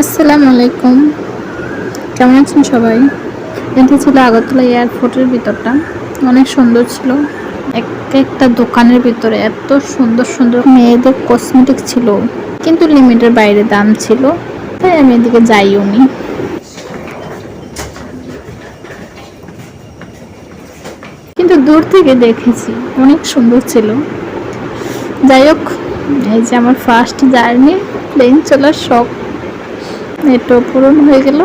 আসসালামু আলাইকুম কেমন আছেন সবাই? এটা ছিল আগরতলা এয়ারপোর্টের ভিতরটা। অনেক সুন্দর ছিল। এক একটা দোকানের ভিতরে এত সুন্দর সুন্দর মেয়েদের কসমেটিক ছিল, কিন্তু লিমিটের বাইরে দাম ছিল। তাই আমি এদিকে যাইও নি। কিন্তু দূর থেকে দেখেছি অনেক সুন্দর ছিল। যাই হোক, এই যে আমার ফার্স্ট জার্নি প্লেন চলার শখ। এটাও পূরণ হয়ে গেল।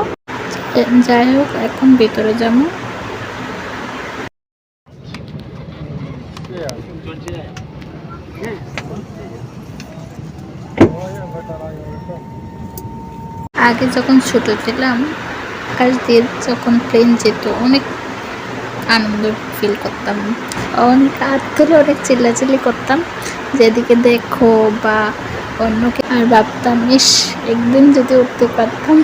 যাই হোক, এখন ভিতরে যাব। আগে যখন ছোট ছিলাম আকাশ দিয়ে যখন প্লেন যেত, অনেক আনন্দ ফিল করতাম। অনেক হাত অনেক চিল্লাচিল্লি করতাম। যেদিকে দেখো বা অন্যকে আর ভাবতাম ইস একদিন যদি উঠতে পারতাম।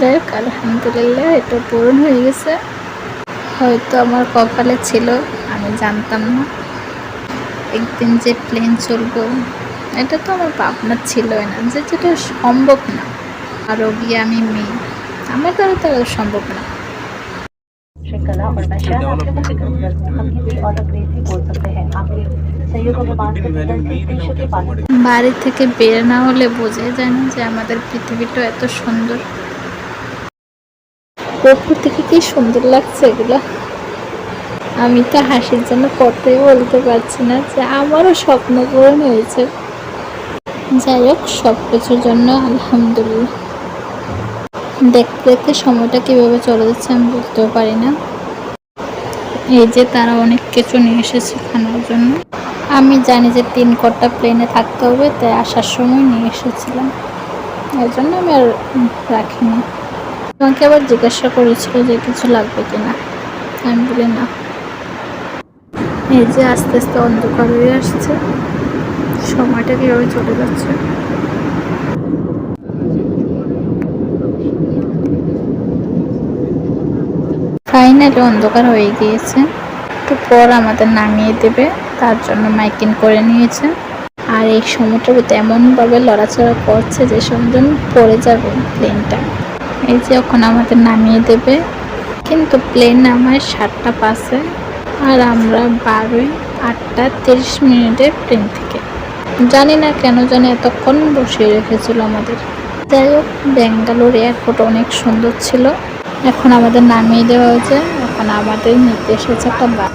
যাই হোক আলহামদুলিল্লাহ এটা পূরণ হয়ে গেছে। হয়তো আমার কপালে ছিল আমি জানতাম না। একদিন যে প্লেন চলবো এটা তো আমার ভাবনা ছিলই না যে যেটা সম্ভব না। আরও গিয়ে আমি মেয়ে আমার দ্বারা তো আর সম্ভব না। বাড়ি থেকে বের না হলে বোঝাই যায় না যে আমাদের পৃথিবীটা এত সুন্দর। উপর থেকে কি সুন্দর লাগছে এগুলো? আমি তো হাসির জন্য কথাই বলতে পারছি না যে আমারও স্বপ্ন পূরণ হয়েছে। যাই হোক সব কিছুর জন্য আলহামদুলিল্লাহ। দেখতে দেখতে সময়টা কীভাবে চলে যাচ্ছে আমি বুঝতেও পারি না। এই যে তারা অনেক কিছু নিয়ে এসেছে খাওয়ার জন্য। আমি জানি যে তিন কটা প্লেনে থাকতে হবে, তাই আসার সময় নিয়ে এসেছিলাম। এর জন্য আমি আর রাখিনি। তোমাকে আবার জিজ্ঞাসা করেছিল যে কিছু লাগবে কিনা। আমি বলি, না। এই যে আস্তে আস্তে অন্ধকার হয়ে আসছে। সময়টা কীভাবে চলে যাচ্ছে? ফাইনালি অন্ধকার হয়ে গিয়েছে। একটু পর আমাদের নামিয়ে দেবে। তার জন্য মাইকিং করে নিয়েছে। আর এই সময়টার ভিতরে এমনভাবে লড়াচড়া করছে যে সময় পড়ে যাবে প্লেনটা। এই যে এখন আমাদের নামিয়ে দেবে। কিন্তু প্লেন নামায় সাতটা পাশে আর আমরা বারোই আটটা তিরিশ মিনিটের প্লেন থেকে। জানি না কেন জানি এতক্ষণ বসিয়ে রেখেছিল আমাদের। যাই হোক, ব্যাঙ্গালোর এয়ারপোর্ট অনেক সুন্দর ছিল। এখন আমাদের নামিয়ে দেওয়া হয়েছে। এখন আমাদের নির্দেশ হয়েছে একটা বা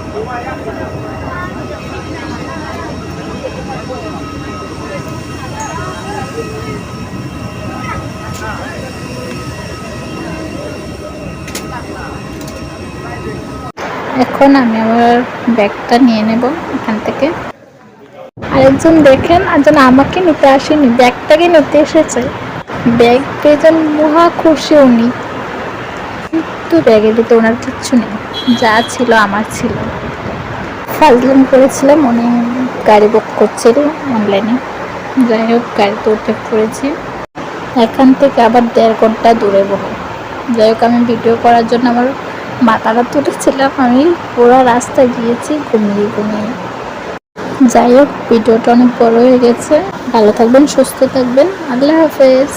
এখন আমি আমার ব্যাগটা নিয়ে নেব এখান থেকে। আরেকজন দেখেন, একজন আমাকে নিতে আসেনি, ব্যাগটাকে নিতে এসেছে। ব্যাগ পেয়ে যেন মহা খুশি উনি। কিন্তু ব্যাগের ভিতরে ওনার কিচ্ছু নেই, যা ছিল আমার ছিল। ফাজলাম করেছিলাম, উনি গাড়ি বুক করছিল অনলাইনে যাই হোক, গাড়িতে উঠে পড়েছি। এখান থেকে আবার দেড় ঘণ্টা দূরে বহু। যাই হোক, আমি ভিডিও করার জন্য আমার মাথাটা তুলেছিলাম আমি, পুরো রাস্তা গিয়েছি ঘুমিয়ে ঘুমিয়ে। যাই হোক, ভিডিওটা অনেক বড় হয়ে গেছে। ভালো থাকবেন, সুস্থ থাকবেন। আল্লাহ হাফেজ।